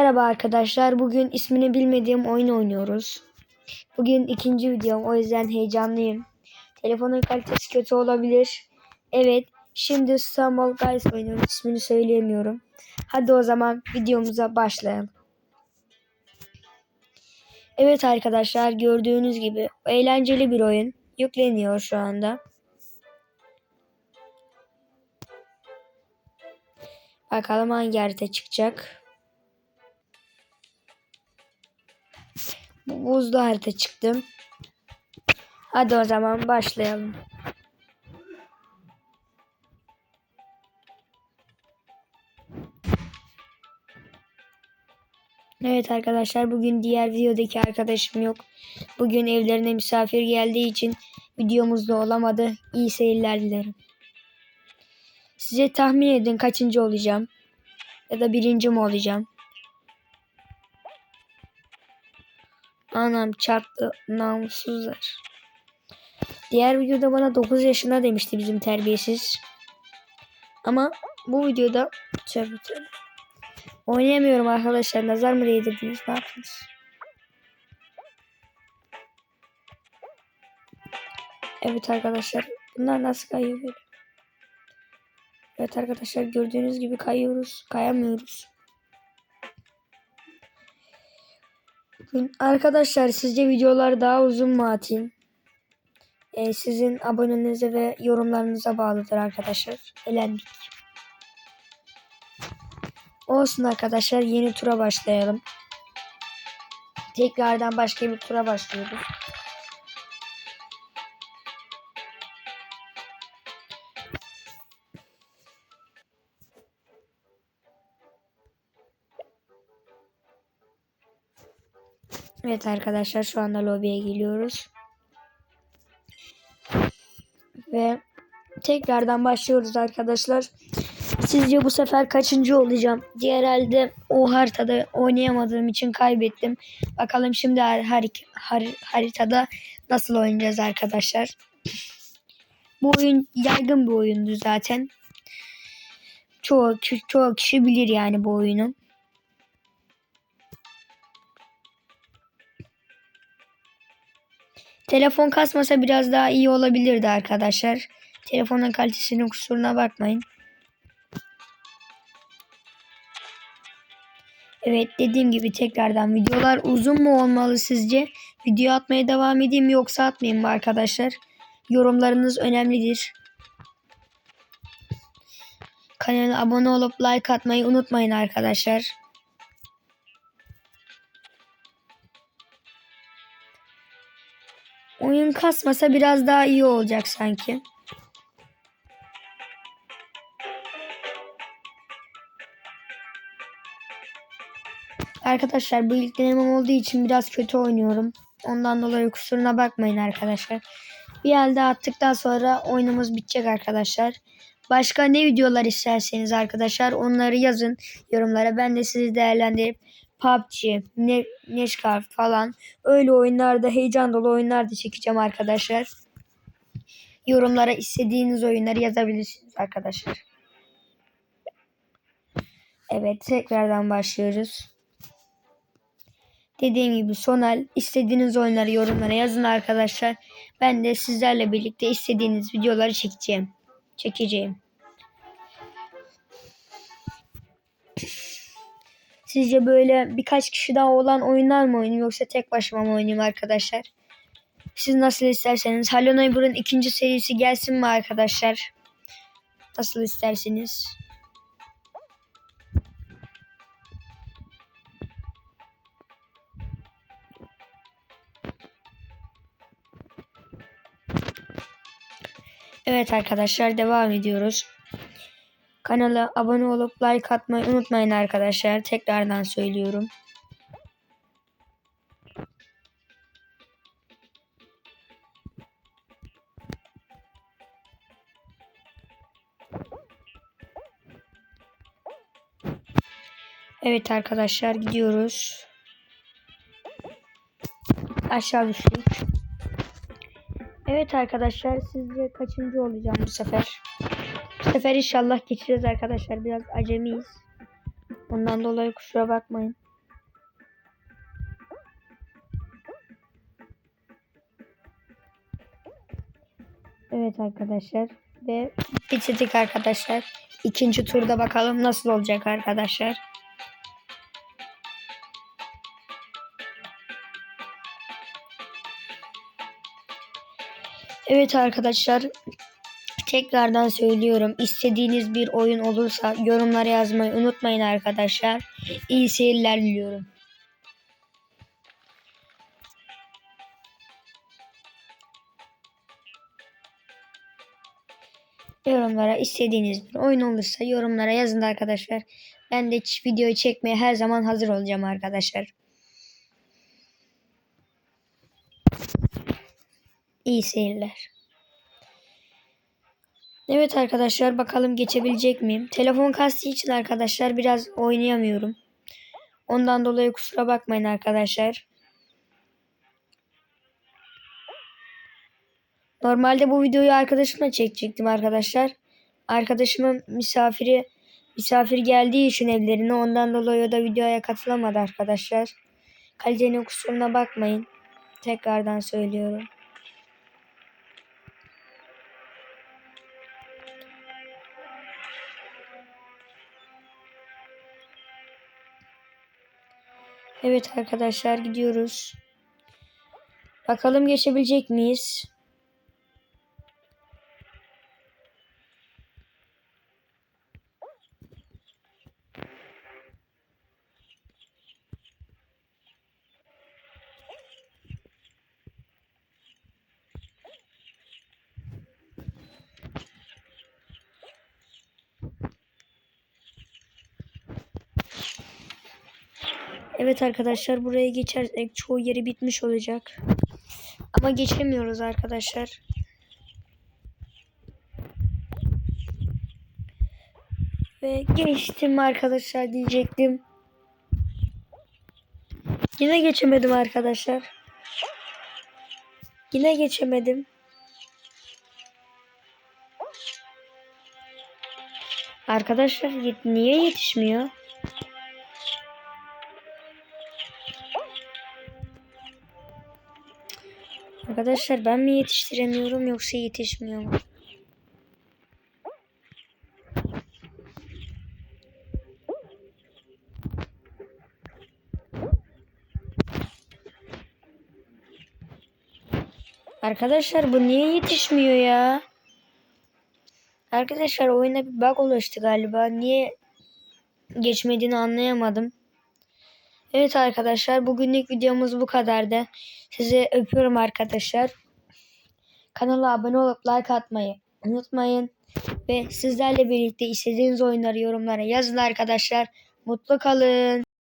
Merhaba arkadaşlar. Bugün ismini bilmediğim oyun oynuyoruz. Bugün ikinci videom. O yüzden heyecanlıyım. Telefonun kalitesi kötü olabilir. Evet. Şimdi Small Guys oynuyoruz. İsmini söyleyemiyorum. Hadi o zaman videomuza başlayalım. Evet arkadaşlar gördüğünüz gibi eğlenceli bir oyun. Yükleniyor şu anda. Bakalım hangi harita çıkacak. Bu Buzlu harita çıktı. Hadi o zaman başlayalım. Evet arkadaşlar bugün diğer videodaki arkadaşım yok. Bugün evlerine misafir geldiği için videomuzda olamadı. İyi seyirler dilerim. Size tahmin edin kaçıncı olacağım. Ya da birinci mi olacağım. Anam çarptı namussuzlar. Diğer videoda bana 9 yaşında demişti bizim terbiyesiz. Ama bu videoda tövbe. Oynayamıyorum arkadaşlar. Nazar mı değdirdiniz? Ne yaptınız? Evet arkadaşlar. Bunlar nasıl kayıyor? Evet arkadaşlar gördüğünüz gibi kayıyoruz. Kayamıyoruz. Bugün arkadaşlar sizce videolar daha uzun mu atayım? Ee, sizin abonenize ve yorumlarınıza bağlıdır arkadaşlar. Elendik. Olsun arkadaşlar yeni tura başlayalım. Tekrardan başka bir tura başlıyoruz. Evet arkadaşlar şu anda lobiye geliyoruz. Ve tekrardan başlıyoruz arkadaşlar. Sizce bu sefer kaçıncı olacağım? Diğer elde o haritada oynayamadığım için kaybettim. Bakalım şimdi har har haritada nasıl oynayacağız arkadaşlar. Bu oyun yaygın bir oyundu zaten. Çoğu, çoğu kişi bilir yani bu oyunu. Telefon kasmasa biraz daha iyi olabilirdi arkadaşlar. Telefonun kalitesinin kusuruna bakmayın. Evet dediğim gibi tekrardan videolar uzun mu olmalı sizce? Video atmaya devam edeyim yoksa atmayayım mı arkadaşlar? Yorumlarınız önemlidir. Kanala abone olup like atmayı unutmayın arkadaşlar. Oyun kasmasa biraz daha iyi olacak sanki. Arkadaşlar bu ilk denemem olduğu için biraz kötü oynuyorum. Ondan dolayı kusuruna bakmayın arkadaşlar. Bir elde attıktan sonra oyunumuz bitecek arkadaşlar. Başka ne videolar isterseniz arkadaşlar onları yazın yorumlara. Ben de sizi değerlendirip PUBG, ne Neşkar falan öyle oyunlarda heyecan dolu oyunlar da çekeceğim arkadaşlar. Yorumlara istediğiniz oyunları yazabilirsiniz arkadaşlar. Evet tekrardan başlıyoruz. Dediğim gibi Sonal istediğiniz oyunları yorumlara yazın arkadaşlar. Ben de sizlerle birlikte istediğiniz videoları çekeceğim. Çekeceğim. Sizce böyle birkaç kişi daha olan oyunlar mı oynayayım yoksa tek başıma mı oynayayım arkadaşlar? Siz nasıl isterseniz. Hello Neighbor'ın ikinci serisi gelsin mi arkadaşlar? Nasıl isterseniz. Evet arkadaşlar devam ediyoruz. Kanala abone olup like atmayı unutmayın arkadaşlar. Tekrardan söylüyorum. Evet arkadaşlar gidiyoruz. Aşağı düştük. Evet arkadaşlar sizce kaçıncı olacağım bu sefer? sefer inşallah geçeceğiz arkadaşlar. Biraz acemiyiz. Ondan dolayı kusura bakmayın. Evet arkadaşlar ve bitirdik arkadaşlar. İkinci turda bakalım nasıl olacak arkadaşlar. Evet arkadaşlar tekrardan söylüyorum istediğiniz bir oyun olursa yorumlara yazmayı unutmayın arkadaşlar. İyi seyirler diliyorum. Yorumlara istediğiniz bir oyun olursa yorumlara yazın arkadaşlar. Ben de videoyu çekmeye her zaman hazır olacağım arkadaşlar. İyi seyirler. Evet arkadaşlar bakalım geçebilecek miyim? Telefon kastığı için arkadaşlar biraz oynayamıyorum. Ondan dolayı kusura bakmayın arkadaşlar. Normalde bu videoyu arkadaşımla çekecektim arkadaşlar. Arkadaşımın misafiri misafir geldiği için evlerine ondan dolayı o da videoya katılamadı arkadaşlar. Kalitenin kusuruna bakmayın. Tekrardan söylüyorum. Evet arkadaşlar gidiyoruz. Bakalım geçebilecek miyiz? Evet arkadaşlar buraya geçersek çoğu yeri bitmiş olacak. Ama geçemiyoruz arkadaşlar. Ve geçtim arkadaşlar diyecektim. Yine geçemedim arkadaşlar. Yine geçemedim. Arkadaşlar niye yetişmiyor? Arkadaşlar ben mi yetiştiremiyorum yoksa yetişmiyor mu? Arkadaşlar bu niye yetişmiyor ya? Arkadaşlar oyuna bir bug oluştu galiba. Niye geçmediğini anlayamadım. Evet arkadaşlar bugünlük videomuz bu kadardı. Sizi öpüyorum arkadaşlar. Kanala abone olup like atmayı unutmayın. Ve sizlerle birlikte istediğiniz oyunları yorumlara yazın arkadaşlar. Mutlu kalın.